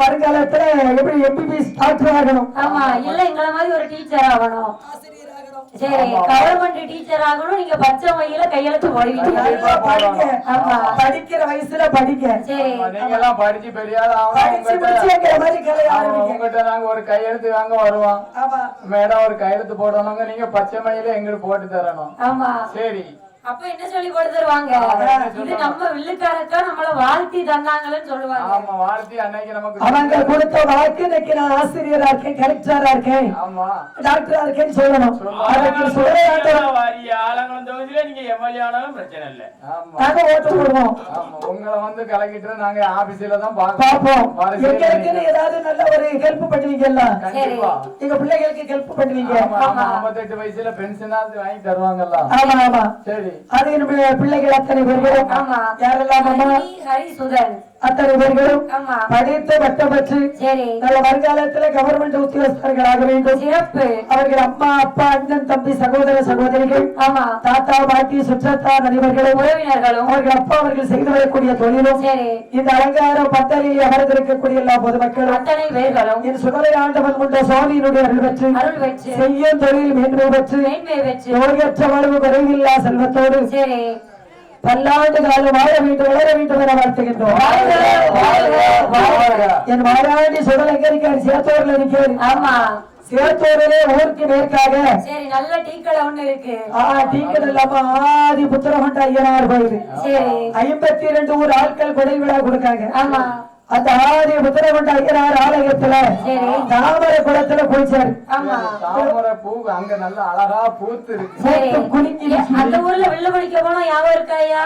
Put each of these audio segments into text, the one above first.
வருங்காலத்துல எப்படி MBBS doctor ஆகணும் ஆமா இல்ல எங்கள மாதிரி ஒரு டீச்சர் ஆகணும். சரி கவர்மெண்ட் டீச்சர் ஆகணும் நீங்க பச்சை மையில கையெழுத்து போடுவீங்க. ஆமா. படிக்கிற வயசுல படிங்க. சரி. நீங்க எல்லாம் படிச்சு பெரிய ஆள் ஆகணும். படிச்சு உங்ககிட்ட- நாங்க ஒரு கையெழுத்து வாங்க வருவோம். ஆமா. மேடம் ஒரு கையெழுத்து போடணுங்க நீங்க பச்சை மயில எங்களுக்கு போட்டு தரணும். ஆமா. சரி. அப்ப என்ன சொல்லி போட்டு தருவாங்க இது நம்ம வில்லுக்காரக்கா நம்மள வாழ்த்தி தந்தாங்கன்னு சொல்லுவாங்க. ஆமா வாழ்த்தி அன்னைக்கு நமக்கு அவங்க கொடுத்த வாக்கு இன்னைக்கு நான் ஆசிரியரா இருக்கேன் கலெக்டரா இருக்கேன். ஆமா. டாக்டரா இருக்கேன்னு சொல்லணும். அதுக்கு சுடலையாட்டம் வாரிய ஆலங்குளம் தொகுதியில நீங்க எம்எல்ஏ ஆனாலும் பிரச்சனை இல்ல. ஆமா. நாங்க ஓட்டு போடுவோம் ஆமா உங்களை வந்து கலக்கிட்டு நாங்க ஆபீஸ்ல தான் பார்ப்போம். பார்ப்போம். எங்களுக்குன்னு ஏதாவது நல்ல ஒரு ஹெல்ப் பண்ணுவீங்கல்ல? எங்க பிள்ளைகளுக்கு ஹெல்ப் பண்ணுவீங்க. ஆமா, ஆமா, ஐம்பத்தெட்டு வயசுல பென்ஷனாவது வாங்கி தருவாங்கல்ல. ஆமா ஆமா. சரி. அது நம்ம பிள்ளைகள் அத்தனை பேர்களும் யாரெல்லாம் அம்மா? ஹரி ஹரிசுதன். அத்தனை பேர்களும் படித்து பட்டம் பெற்று நல்ல வருங்காலத்துல கவர்மெண்ட் உத்தியோகஸ்தர்கள் ஆக வேண்டும் அவர்கள் அம்மா அப்பா அண்ணன் தம்பி சகோதர சகோதரிகள் ஆமா தாத்தா பாட்டி சுற்றத்தார் நண்பர்களும் உறவினர்களும் அவர்கள் அப்பா அவர்கள் செய்து வரக்கூடிய தொழிலும் இந்த அலங்கார பந்தலில் அமர்ந்திருக்கக்கூடிய எல்லா பொதுமக்களும் அத்தனை பேர்களும் என் சுடலை ஆண்டவன் கொண்ட சுவாமியினுடைய அருள் பெற்று அருள் வச்சு செய்யும் தொழில் மேன்மை பெற்று மேன்மை வச்சு நோயற்ற வாழ்வு குறைவில்லா செல்வத்தோடு சரி. பல்லாண்டு காலம் வாழ வேண்டும் வளர வேண்டும் என வாழ்த்துகின்றோம். என் வாழாண்டி சுடல் எங்க இருக்காரு சேத்தூர்ல இருக்காரு ஆமா. சேத்தூரிலே ஊருக்கு மேற்காக சரி நல்ல டீ கடை ஒண்ணு இருக்கு. ஆ டீக்கல் இல்லாம ஆதி புத்திரமண்ட ஐயனார் கோயில். ஐம்பத்தி ரெண்டு ஊர் ஆட்கள் கொடை விழா கொடுக்காங்க. ஆமா. அந்த ஆதி புத்திரமண்ட ஐயனார் ஆலயத்துல. தாமரை குளத்துல குளிச்சாரு. ஆமா. தாமரை பூ அங்க நல்ல அழகா பூத்து இருக்கு அந்த ஊர்ல வெள்ள படிக்க போனா ஞாபகம் இருக்காயா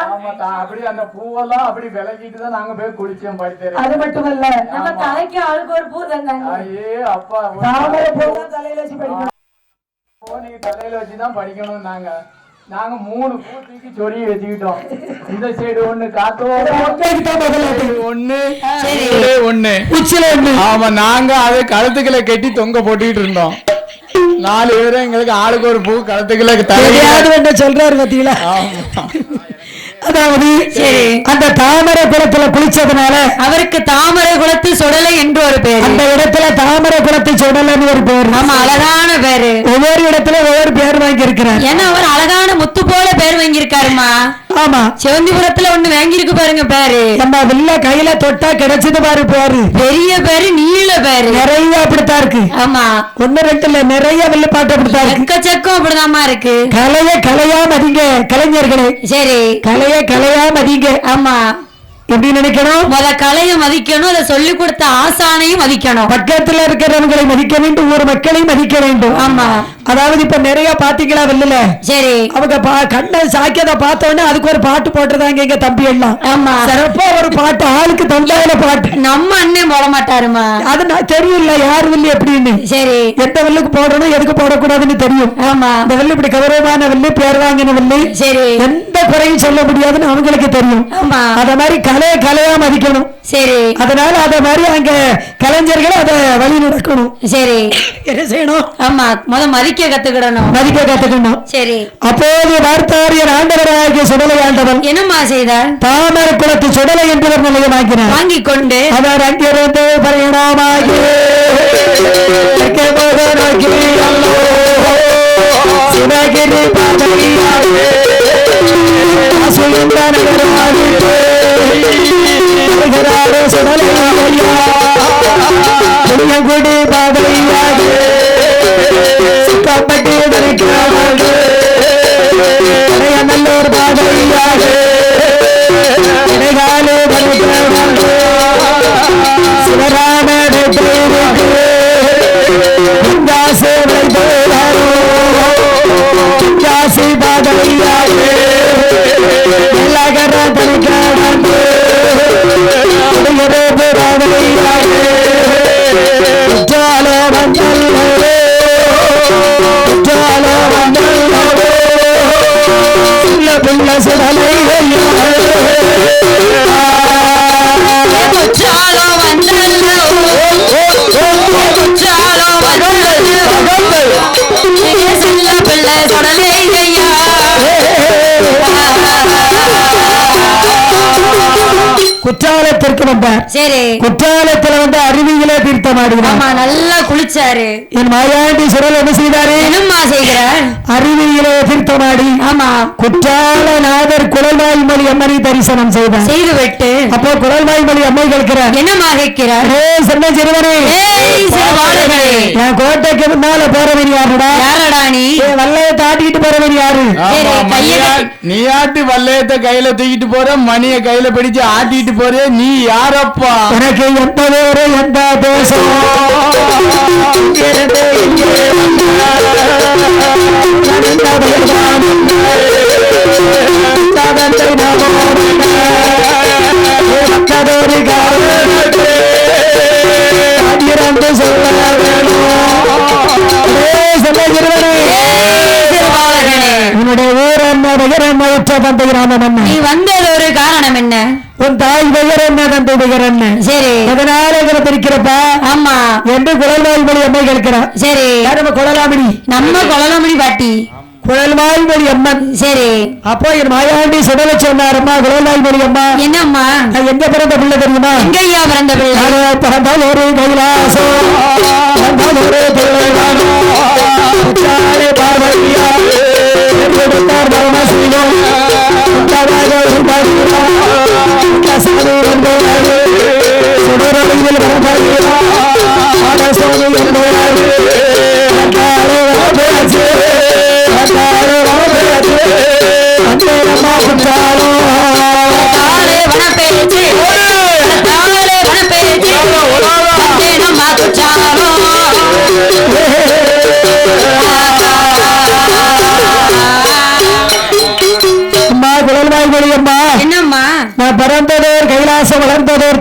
அப்படி அந்த பூவெல்லாம் அப்படி விலகிட்டு தான் நாங்க போய் குளிச்சோம் படித்தேன் அது மட்டுமல்ல. நம்ம தலைக்கு ஆளுக்கு ஒரு பூ தந்தாங்க. ஐயே அப்பா தாமரை பூ. தான் தலையில வச்சு படிக்கணும். நீங்க தலையில வச்சுதான் படிக்கணும் நாங்க. நாங்க மூணு பூ தூக்கி சொருகி வச்சுக்கிட்டோம். இந்த சைடு ஒண்ணு காத்தோட ஒண்ணு உச்சில ஒண்ணு ஆமா நாங்க அதை கழுத்துக்களை கட்டி தொங்க போட்டுக்கிட்டு இருந்தோம். நாலு பேரும் எங்களுக்கு ஆளுக்கு ஒரு பூ கழுத்துக்களை என்ன சொல்றாரு பாத்தீங்களா? அதாவது அந்த தாமரை குளத்துல குளிச்சதுனால அவருக்கு தாமரை குளத்து சுடலை என்று ஒரு பேரு. அந்த இடத்துல தாமரை குளத்தை சுடலன்னு ஒரு பேர். ஆமா அழகான பேரு. ஒவ்வொரு இடத்துல ஒவ்வொரு பேர் வாங்கி இருக்கிறார் ஏன்னா அவர் அழகான முத்து பேர் வாங்கியிருக்காருமா? ஆமா. சிவந்திபுரத்துல ஒண்ணு வாங்கியிருக்கு பாருங்க பேரு. நம்ம வில்ல கையில தொட்டா கிடைச்சது பாரு பேரு. பெரிய பேரு நீல பேரு. நிறைய அப்படித்தான் இருக்கு. ஆமா. ஒண்ணு ரெண்டு இல்ல நிறைய வில்லு பாட்டு அப்படித்தான் இருக்கு. எக்கச்சக்கம் அப்படிதாம்மா இருக்கு. கலைய கலையா மதிங்க கலைஞர்களே. சரி. கலைய கலையா மதிங்க. ஆமா. எப்படி நினைக்கணும்? முத கலைய மதிக்கணும் அதை சொல்லி கொடுத்த ஆசானையும் மதிக்கணும். பக்கத்துல இருக்கிறவங்களை மதிக்க வேண்டும் ஒரு மக்களை மதிக்க வேண்டும். ஆமா. அதாவது இப்ப நிறைய பாத்தீங்களா வெளில சரி. அவங்க பா- கண்ணை சாக்கியத பார்த்த உடனே அதுக்கு ஒரு பாட்டு போட்டுருந்தாங்க எங்க தம்பி எல்லாம். ஆமா. சிறப்பா ஒரு பாட்டு ஆளுக்கு தந்தாயில பாட்டு. நம்ம அண்ணன் போட மாட்டாருமா? அது நான் தெரியல யார் வில்லு எப்படின்னு. சரி. எந்த வில்லுக்கு போடணும் எதுக்கு போடக்கூடாதுன்னு தெரியும். ஆமா. இந்த வில்லு இப்படி கௌரவமான வில்லு பேர் வாங்கின வில்லு சரி. எந்த குறையும் சொல்ல முடியாதுன்னு அவங்களுக்கு தெரியும். ஆமா. அத மாதிரி கலையை கலையா மதிக்கணும். சரி. அதனால அத மாதிரி அங்க கலைஞர்கள் அத வழி நடக்கணும். சரி. என்ன செய்யணும்? ஆமா முத மதிக்க கத்துக்கிடணும். மதிக்க கத்துக்கணும். சரி. அப்போது வார்த்தாரியர் ஆண்டவராகிய சுடலை ஆண்டவன் என்னம்மா செய்தார்? தாமர குலத்து சுடலை என்பவர் நிலையமாக்கினார். வாங்கி கொண்டு அவர் அங்கிருந்து பரிணாமாகி சிவகிரி பாதையாக அசுந்த நகராடிட்டு வருகிறாரு சுடலை Yeah. குற்றாலத்திற்கு வந்தார். சரி. குற்றாலத்துல வந்து அருவியிலே தீர்த்தமாடினார். ஆமா நல்லா குளிச்சாரு. என் மாயாண்டி சுரல் என்ன செய்தாரு? என்னம்மா செய்கிறார்? அருவியிலே தீர்த்தமாடி. ஆமா. குற்றாலநாதர் குழல்வாய்மொழி அம்மனை தரிசனம் செய்தார். செய்து விட்டு அப்போ குழல்வாய்மொழி அம்மை கேட்கிறார் என்னம்மா கேட்கிறார்? ஏ சின்ன சிறுவனே என் கோட்டைக்கு முன்னால போறவன் யாருடா? யாரடா நீ? வல்லைய தாட்டிக்கிட்டு போறவன் யாரு? நீ ஆட்டு வல்லையத்தை கையில தூக்கிட்டு போற மணிய கையில பிடிச்சு ஆட்டிட்டு போற நீ யாரப்பா? எனக்கு எந்த ஊரு எந்த தேசம்? உன்னுடைய ஊர் என்ன என்ன உற்ற தந்தை கிராமம் என்ன? நீ வந்தது ஒரு காரணம் என்ன? உன் தாய் பெயர் என்ன தந்தை பெயர் என்ன? சரி. எதனால இதில் பிரிக்கிறப்பா? ஆமா. என்று குழல்வாய்மொழி அம்மை கேட்கிறார். சரி. நம்ம குழலாமணி? நம்ம கொலலமணி பாட்டி. குழல்வாய்மொழி அம்மன். சரி. அப்போ என் மாயாண்டி சுடல சொன்னார் அம்மா குழல்வாய்மொழி அம்மா. என்னம்மா? நான் எங்க பிறந்த பிள்ளை தெரியுமா? எங்கய்யா பிறந்த பிள்ளை? பிறந்தால் ஒரு கைலாசம். உண்டாசாமி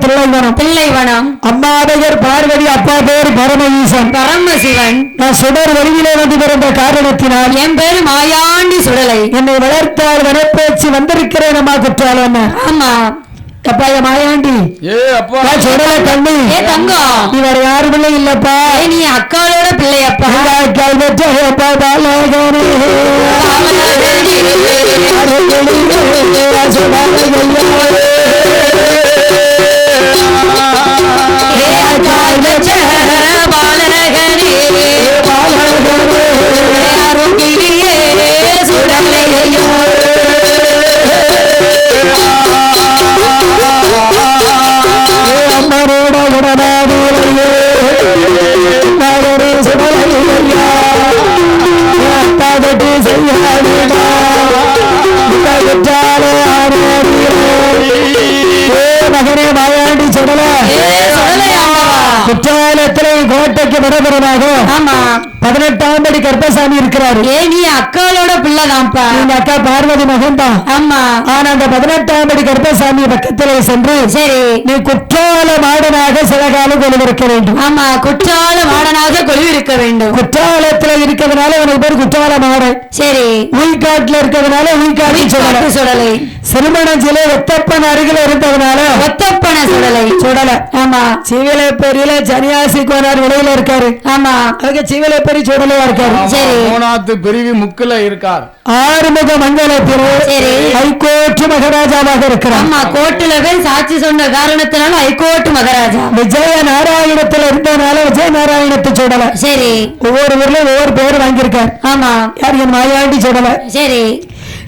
வளர்ந்ததோர் தில்லைவனம் பிள்ளைவனம். அம்மா பெயர் பார்வதி அப்பா பேர் பரமஈசன். பரமசிவன். நான் சுடர் வடிவிலே வந்து பிறந்த காரணத்தினால் என் பேரு மாயாண்டி சுடலை. என்னை வளர்த்தால் வனப்பேச்சு வந்திருக்கிறேன் அம்மா குற்றாலம். ஆமா. அப்பா என் மாயாண்டி. ஏ அப்பா. சுடல கண்ணு ஏ தங்கம் நீ வேற யாரு பிள்ளை இல்லப்பா. நீ அக்காளோட பிள்ளையப்பா. கால் பெற்ற அப்பா பாலகனே. குற்றாலத்திலே கோட்டைக்கு விடபெறமாக பதினெட்டாம் கர்ப்பசாமி இருக்கிறாரு. ஏ நீ அக்காளோட பிள்ளைதான்ப்பா. எங்க அக்கா பார்வதி மகன் தான் ஆமா. ஆனா அந்த பதினெட்டாம் படி கர்ப்பசாமி பக்கத்திலே சென்று சரி. நீ குற்றால மாடனாக சில காலம் கொண்டிருக்க வேண்டும். ஆமா குற்றால மாடனாக கொழுவிருக்க வேண்டும். குற்றாலத்துல இருக்கிறதுனால உனக்கு பேர் குற்றால மாடன் சரி. உள்காட்டுல இருக்கிறதுனால உள்காட்டு காட்டு சுடல. சுடலை. சிலை ஒத்தப்பன் அருகில இருந்ததுனால ஒத்தப்பன சுடலை. சுடல. ஆமா. சிவிலைப்பேரியில சன்னியாசி கோனார் விலையில இருக்காரு. ஆமா. அவங்க சிவிலைப்பேரி சுடலையா இருக்காரு. மூணாத்து பிரிவு முக்குல இருக்கார். ஆறுமுக மங்கலத்திலே சரி. ஹைகோர்ட் மகாராஜாவாக இருக்கிறார். ஆமா கோர்ட்டுல போய் சாட்சி சொன்ன காரணத்தினால ஹைகோர்ட் மகாராஜா. விஜய நாராயணத்துல இருந்தனால விஜய நாராயணத்தை சுடல சரி. ஒவ்வொரு ஊர்ல ஒவ்வொரு பேர் வாங்கியிருக்கார். ஆமா. யார் என் மாயாண்டி சுடல சரி.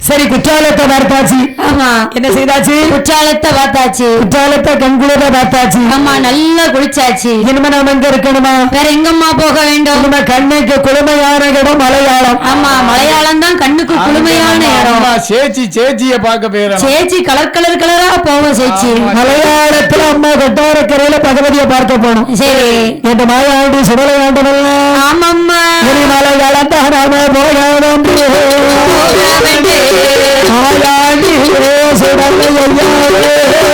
சரி குற்றாலத்தை பார்த்தாச்சு. ஆமா. என்ன செய்தாச்சு? குற்றாலத்தை பார்த்தாச்சு. குற்றாலத்தை கண்குளிர பார்த்தாச்சு. ஆமா நல்லா குளிச்சாச்சு. இனிமே நாம எங்க இருக்கணுமா? வேற எங்கம்மா போக வேண்டும்? இனிமே கண்ணுக்கு குளுமையான இடம் மலையாளம். ஆமா மலையாளம் தான் கண்ணுக்கு குளுமையான இடம். சேச்சி சேச்சிய பார்க்க போயிடணும் சேச்சி கலர் கலர் கலரா போவோம் சேச்சி. மலையாளத்துல அம்மா கொட்டாரக்கரையில பகவதியை பார்க்க போனோம். சரி. என் மாயாண்டி சுடலை ஆண்டவல்ல ஆமாம்மா. இனி மலையாளம் தான் நாம போகணும். மாயாண்டி சுடலை ஏ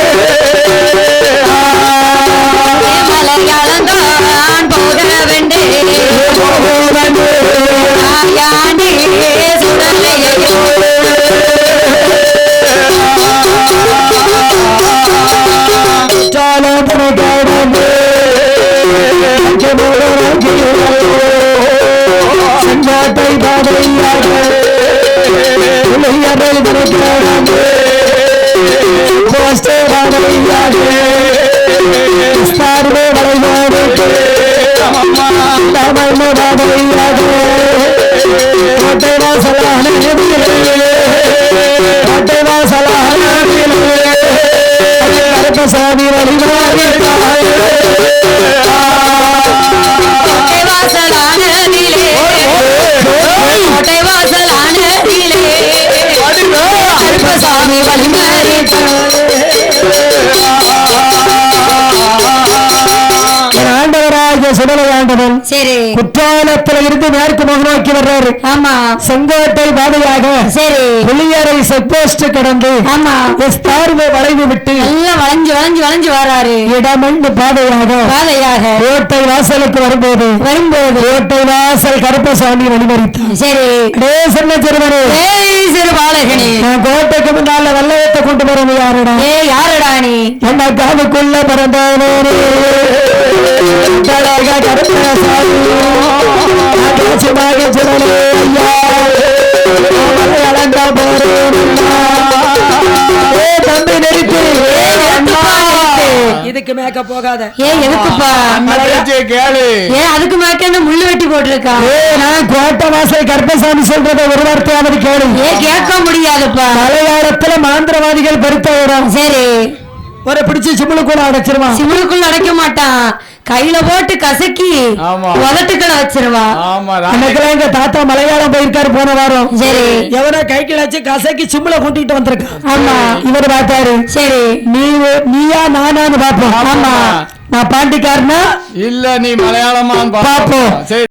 வளையாது கோட்டை வாசலான வழிமாறி சரி. குற்றாலத்துல இருந்து மேற்கு முகம் நோக்கி வர்றாரு. ஆமா. செங்கோட்டை பாதையாக சரி. புளியரை செக்போஸ்ட் கடந்து ஆமா. வளைவு விட்டு எல்லாம் வளைஞ்சு வளைஞ்சு வளைஞ்சு வராரு. இடமண்டு பாதையாக பாதையாக கோட்டை வாசலுக்கு வரும்போது வரும்போது கோட்டை வாசல் கருப்பசாமி வழிமறித்தான் சரி. அடே சொன்ன சிறுவனே. ஏய் சிறு பாலகனே. நான் கோட்டைக்கு முன்னால வெள்ளயத்தை கொண்டு வரது யாருடா? ஏ யாரடா நீ? என்ன காதுக்குள்ள பிறந்தவனே. கருப்பசாமி. மேக்க போகாத. ஏ எதுக்குப்பா? கேளு. ஏ அதுக்கு மேக்க என்ன முள்ளு வெட்டி போட்டிருக்கா? ஏ நான் கோட்டை வாசல் கருப்பசாமி சொல்றத ஒரு வார்த்தையாவது கேளு. ஏ கேட்க முடியாதுப்பா. மலையாளத்துல மாந்திரவாதிகள் பெருத்த இடம் சரி. ஒரு பிடிச்சு சிம்முளுக்குள்ள அடைச்சிருவான். சிமுலுக்குள்ள அடைக்க மாட்டான். கையில போட்டு கசக்கி ஆமா. உதட்டுக்களை வச்சிருவா. ஆமா அன்னைக்கெல்லாம் எங்க தாத்தா மலையாளம் போயிருக்காரு போன வாரம். சரி. எவனோ கைக்கில வச்சு கசக்கி சிம்முல கூட்டிட்டு வந்திருக்கான் ஆமா. இவர் பார்த்தாரு. சரி. நீ நீயா நானான்னு பாப்போம் ஆமா. நான் பாண்டிக்காரனா? இல்ல நீ மலையாளமா பாப்போம். சரி.